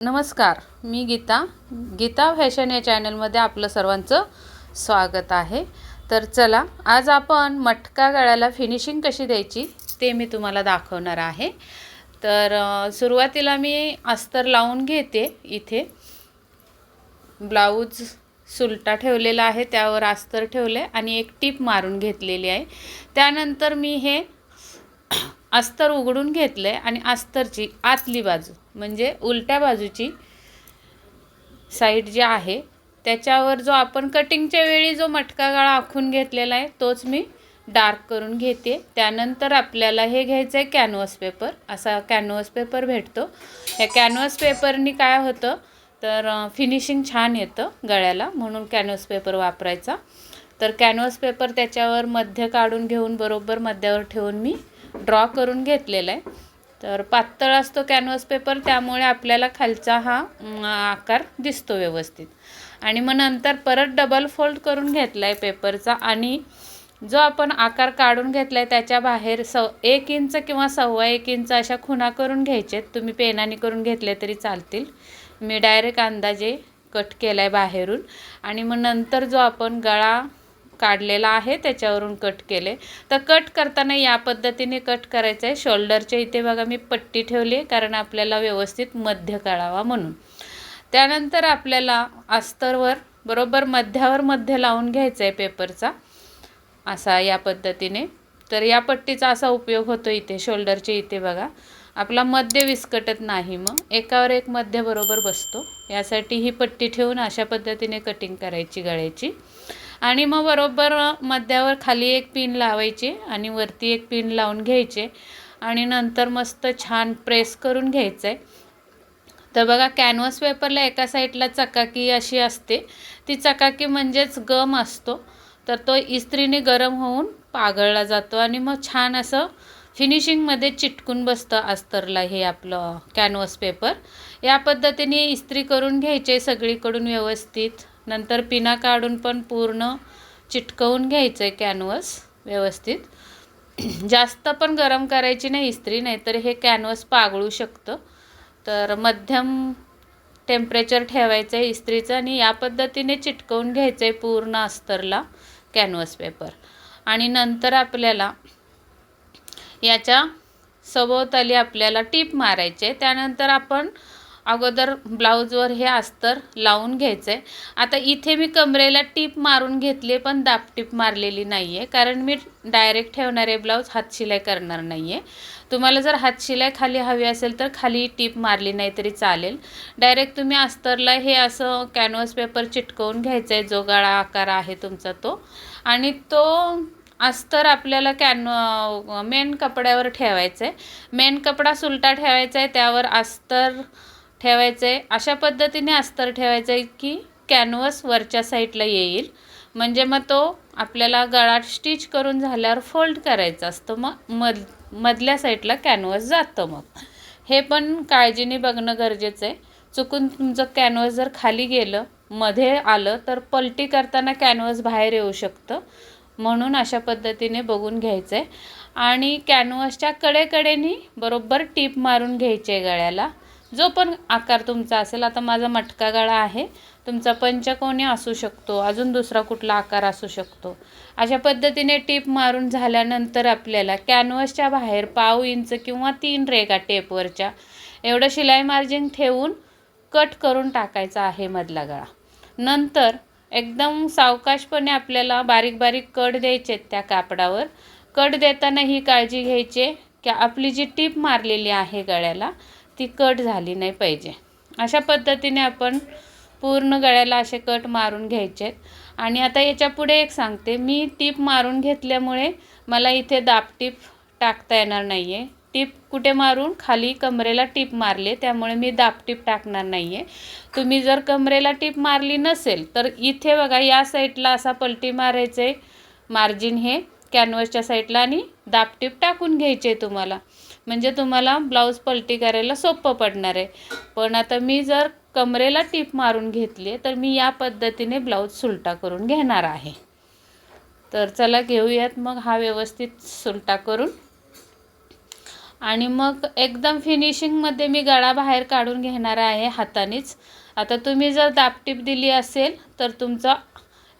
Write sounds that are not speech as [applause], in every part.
नमस्कार मी गीता. गीता फॅशन या चॅनलमध्ये आपलं सर्वांचं स्वागत आहे. तर चला आज आपण मटका गळ्याला फिनिशिंग कशी द्यायची ते मी तुम्हाला दाखवणार आहे. तर सुरुवातीला मी अस्तर लावून घेते इथे. ब्लाऊज सुलटा ठेवलेला आहे त्यावर अस्तर ठेवले आणि एक टीप मारून घेतलेली आहे. त्यानंतर मी हे अस्तर उघडून घेतलं आहे आणि अस्तरची आतली बाजू म्हणजे उलट्या बाजूची साईड जी आहे त्याच्यावर जो आपण कटिंगच्या वेळी जो मटका गाळा आखून घेतलेला आहे तोच मी डार्क करून घेते. त्यानंतर आपल्याला हे घ्यायचं आहे कॅनव्हस पेपर असा कॅनव्हस पेपर भेटतो. ह्या कॅनव्हस पेपरनी काय होतं? तर फिनिशिंग छान येतं गळ्याला म्हणून कॅनव्हस पेपर वापरायचा. तर कॅनव्हस पेपर त्याच्यावर मध्य काढून घेऊन बरोबर मध्यावर ठेवून मी ड्रॉ करून घेतलेला आहे. तर पातळ असतो कॅनव्हस पेपर त्यामुळे आपल्याला खालचा हा आकार दिसतो व्यवस्थित. आणि मग नंतर परत डबल फोल्ड करून घेतला आहे पेपरचा आणि जो आपण आकार काढून घेतला आहे त्याच्या बाहेर सव एक इंच किंवा सव्वा एक इंच अशा खुणा करून घ्यायचे तुम्ही पेनाने करून घेतले तरी चालतील. मी डायरेक्ट अंदाजे कट केला आहे बाहेरून. आणि मग नंतर जो आपण गळा काढलेला आहे त्याच्यावरून कट केले. तर कट करताना या पद्धतीने कट करायचं आहे शोल्डरच्या इथे बघा मी पट्टी ठेवली कारण आपल्याला व्यवस्थित मध्य काढावा म्हणून. त्यानंतर आपल्याला अस्तरवर बरोबर मध्यावर मध्य लावून घ्यायचं आहे पेपरचा असा या पद्धतीने. तर या पट्टीचा असा उपयोग होतो इथे शोल्डरच्या इथे बघा. आपला मध्य विस्कटत नाही मग एकावर एक मध्य बरोबर बसतो. यासाठी ही पट्टी ठेवून अशा पद्धतीने कटिंग करायची गळ्याची. आणि मग बरोबर मध्यावर खाली एक पिन लावायची आणि वरती एक पिन लावून घ्यायचे. आणि नंतर मस्त छान प्रेस करून घ्यायचं आहे तर बघा कॅनव्हस पेपरला एका साईडला चकाकी अशी असते. ती चकाकी म्हणजेच गम असतो. तर तो इस्त्रीने गरम होऊन पागळला जातो आणि मग छान असं फिनिशिंगमध्ये चिटकून बसतं अस्तरला हे आपलं कॅनव्हस पेपर या पद्धतीने इस्त्री करून घ्यायचे सगळीकडून व्यवस्थित. नंतर पिना काढून पण पूर्ण चिटकवून घ्यायचं आहे कॅनव्हस व्यवस्थित. [clears throat] जास्त पण गरम करायची नाही इस्त्री नाहीतर हे कॅनव्हस पागळू शकतं. तर मध्यम टेम्परेचर ठेवायचं आहे इस्त्रीचं आणि या पद्धतीने चिटकवून घ्यायचं आहे पूर्ण अस्तरला कॅनव्हस पेपर आणि नंतर आपल्याला याच्या सभोवताली आपल्याला टीप मारायचे त्यानंतर आपण अगोदर ब्लाऊजवर हे अस्तर लावून घ्यायचं. आहे आता इथे मी कमरेला टीप मारून घेतली पण दाप टीप मारलेली नाही आहे कारण मी डायरेक्ट ठेवणार आहे ब्लाऊज हातशिलाई करणार नाही आहे तुम्हाला जर हातशिलाई खाली हवी असेल तर खाली टीप मारली नाही तरी चालेल. डायरेक्ट तुम्ही अस्तरला हे असं कॅनव्हस पेपर चिटकवून घ्यायचं आहे जो गाळा आकार आहे तुमचा तो. आणि तो अस्तर आपल्याला कॅन मेन कपड्यावर ठेवायचं आहे मेन कपडा सुलटा ठेवायचा आहे त्यावर अस्तर ठेवायचं. आहे अशा पद्धतीने अस्तर ठेवायचं आहे की कॅनव्हस वरच्या साईडला येईल. म्हणजे मग तो आपल्याला गळा स्टिच करून झाल्यावर फोल्ड करायचा असतो. मग मध मधल्या साईडला कॅनव्हस जातं मग. हे पण काळजीने बघणं गरजेचं आहे. चुकून तुमचं कॅनव्हस जर खाली गेलं मध्ये आलं तर पलटी करताना कॅनव्हस बाहेर येऊ शकतं. म्हणून अशा पद्धतीने बघून घ्यायचं आहे आणि कॅनव्हसच्या कडेकडेनी बरोबर टीप मारून घ्यायची आहे गळ्याला. जो पण आकार तुमचा असेल आता माझा मटका गळा आहे तुमचा पंचकोनी असू शकतो अजून दुसरा कुठला आकार असू शकतो. अशा पद्धतीने टीप मारून झाल्यानंतर आपल्याला कॅनव्हसच्या बाहेर पाव इंच किंवा तीन रेगा टेपवरच्या एवढं शिलाई मार्जिन ठेवून कट करून टाकायचा आहे मधला गळा. नंतर एकदम सावकाशपणे आपल्याला बारीक बारीक कट द्यायचे आहेत त्या कापडावर. कट देताना ही काळजी घ्यायची की आपली जी टीप मारलेली आहे गळ्याला ती कट झाली नाही पाहिजे. अशा पद्धतीने आपण पूर्ण गळ्याला असे कट मारून घ्यायचे आहेत आणि आता याच्यापुढे एक सांगते मी टीप मारून घेतल्यामुळे मला इथे दाबटीप टाकता येणार नाही आहे टीप कुठे मारून? खाली कमरेला टीप मारले त्यामुळे मी दाबटीप टाकणार नाही आहे तुम्ही जर कमरेला टीप मारली नसेल तर इथे बघा या साईडला असा पलटी मारायचं आहे मार्जिन हे कॅनव्हसच्या साईडला आणि दाबटीप टाकून घ्यायचे तुम्हाला. म्हणजे तुम्हाला ब्लाऊज पलटी करायला सोपं पडणार आहे. पण आता मी जर कमरेला टीप मारून घेतली तर मी या पद्धतीने ब्लाऊज सुलटा करून घेणार आहे. तर चला घेऊयात मग हा व्यवस्थित सुलटा करून. आणि मग एकदम फिनिशिंगमध्ये मी गळा बाहेर काढून घेणार आहे हातानेच. आता तुम्ही जर दापटीप दिली असेल तर तुमचा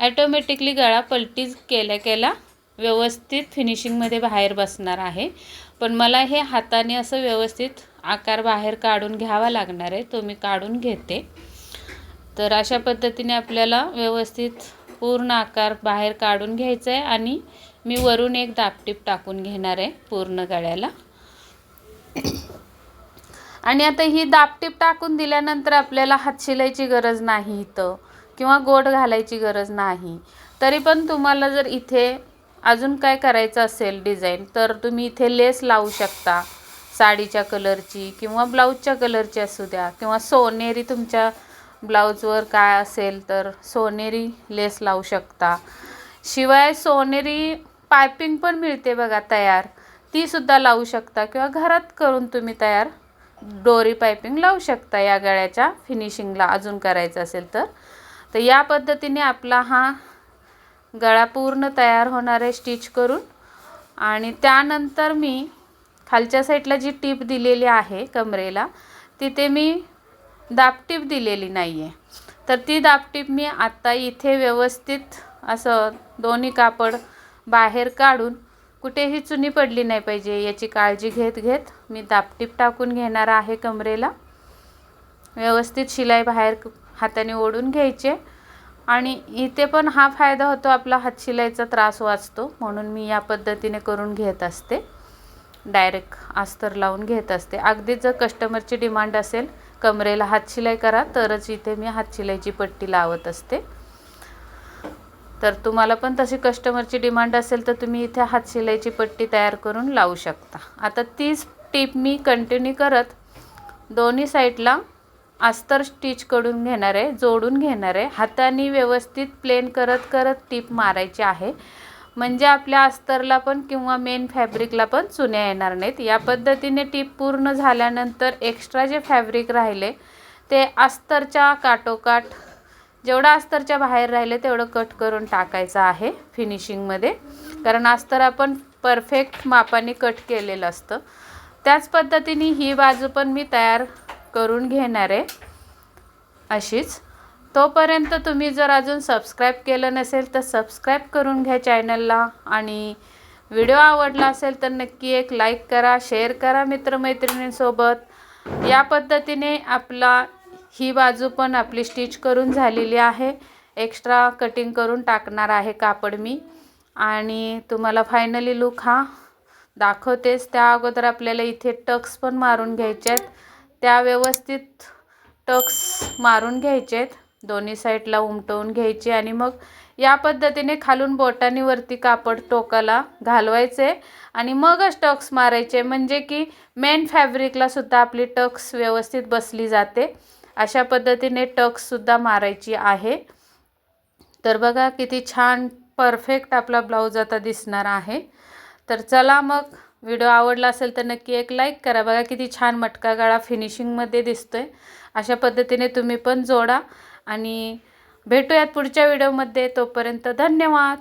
ॲटोमॅटिकली गळा पलटी केल्या केल्या व्यवस्थित फिनिशिंगमध्ये बाहेर बसणार आहे. पण मला हे हाताने असं व्यवस्थित आकार बाहेर काढून घ्यावा लागणार आहे. तो मी काढून घेते. तर अशा पद्धतीने आपल्याला व्यवस्थित पूर्ण आकार बाहेर काढून घ्यायचा आहे आणि मी वरून एक दापटीप टाकून घेणार आहे पूर्ण गळ्याला. आणि आता ही दापटीप टाकून दिल्यानंतर आपल्याला हात शिलायची गरज नाही इथं किंवा गोड घालायची गरज नाही. तरी पण तुम्हाला जर इथे अजून काय करायचं असेल डिझाईन तर तुम्ही इथे लेस लावू शकता. साडीच्या कलरची किंवा ब्लाऊजच्या कलरची असू द्या किंवा सोनेरी तुमच्या ब्लाऊजवर काय असेल तर सोनेरी लेस लावू शकता. शिवाय सोनेरी पायपिंग पण मिळते बघा तयार. ती सुद्धा लावू शकता किंवा घरात करून तुम्ही तयार डोरी पायपिंग लावू शकता या गळ्याच्या फिनिशिंगला अजून करायचं असेल तर. तर या पद्धतीने आपला हा गळा पूर्ण तयार होणार आहे स्टिच करून आणि त्यानंतर मी खालच्या साईडला जी टीप दिलेली आहे कमरेला तिथे मी दापटीप दिलेली नाही आहे तर ती दापटीप मी आत्ता इथे व्यवस्थित असं दोन्ही कापड बाहेर काढून कुठेही चुनी पडली नाही पाहिजे याची काळजी घेत घेत मी दापटीप टाकून घेणार आहे कमरेला. व्यवस्थित शिलाई बाहेर हाताने ओढून घ्यायचे. आणि इथे पण हा फायदा होतो आपला हातशिलाईचा त्रास वाचतो. म्हणून मी या पद्धतीने करून घेत असते. डायरेक्ट अस्तर लावून घेत असते. अगदीच जर कस्टमरची डिमांड असेल कमरेला हातशिलाई करा तरच इथे मी हातशिलाईची पट्टी लावत असते. तर तुम्हाला पण तशी कस्टमरची डिमांड असेल तर तुम्ही इथे हातशिलाईची पट्टी तयार करून लावू शकता. आता तीच टीप मी कंटिन्यू करत दोन्ही साईडला अस्तर स्टिच करून घेणार आहे जोडून घेणार आहे हाताने व्यवस्थित प्लेन करत करत टीप मारायची आहे. म्हणजे आपल्या अस्तरला पण किंवा मेन फॅब्रिकला पण चुन्या येणार नाहीत. या पद्धतीने टीप पूर्ण झाल्यानंतर एक्स्ट्रा जे फॅब्रिक राहिले ते अस्तरच्या काटोकाट जेवढं अस्तरच्या बाहेर राहिले तेवढं कट करून टाकायचं आहे फिनिशिंगमध्ये कारण अस्तर आपण परफेक्ट मापाने कट केलेलं असतं. त्याच पद्धतीने ही बाजू पण मी तयार करून घेणार आहे. अशीच. तोपर्यंत तुम्ही जर अजून सबस्क्राईब केलं नसेल तर सबस्क्राईब करून घ्या चॅनलला आणि व्हिडिओ आवडला असेल तर नक्की एक लाईक करा शेअर करा मित्रमैत्रिणींसोबत. या पद्धतीने आपला ही बाजू पण आपली स्टिच करून झालेली आहे. एक्स्ट्रा कटिंग करून टाकणार आहे कापड मी. आणि तुम्हाला फायनली लुक हा दाखवतेच. त्या अगोदर आपल्याला इथे टक्स पण मारून घ्यायचे आहेत. त्या व्यवस्थित टक्स मारून घ्यायचे आहेत दोन्ही साईडला उमटवून घ्यायचे आणि मग या पद्धतीने खालून बोटांनीवरती कापड टोकाला घालवायचे आणि मगच टक्स मारायचे. म्हणजे की मेन फॅब्रिकला सुद्धा आपली टक्स व्यवस्थित बसली जाते. अशा पद्धतीने टक्ससुद्धा मारायची आहे. तर बघा किती छान परफेक्ट आपला ब्लाऊज आता दिसणार आहे. तर चला मग व्हिडिओ आवडला असेल तर नक्की एक लाईक करा. बघा किती छान मटका गळा फिनिशिंगमध्ये दिसतो आहे अशा पद्धतीने तुम्ही पण जोडा. आणि भेटूयात पुढच्या व्हिडिओमध्ये तोपर्यंत धन्यवाद.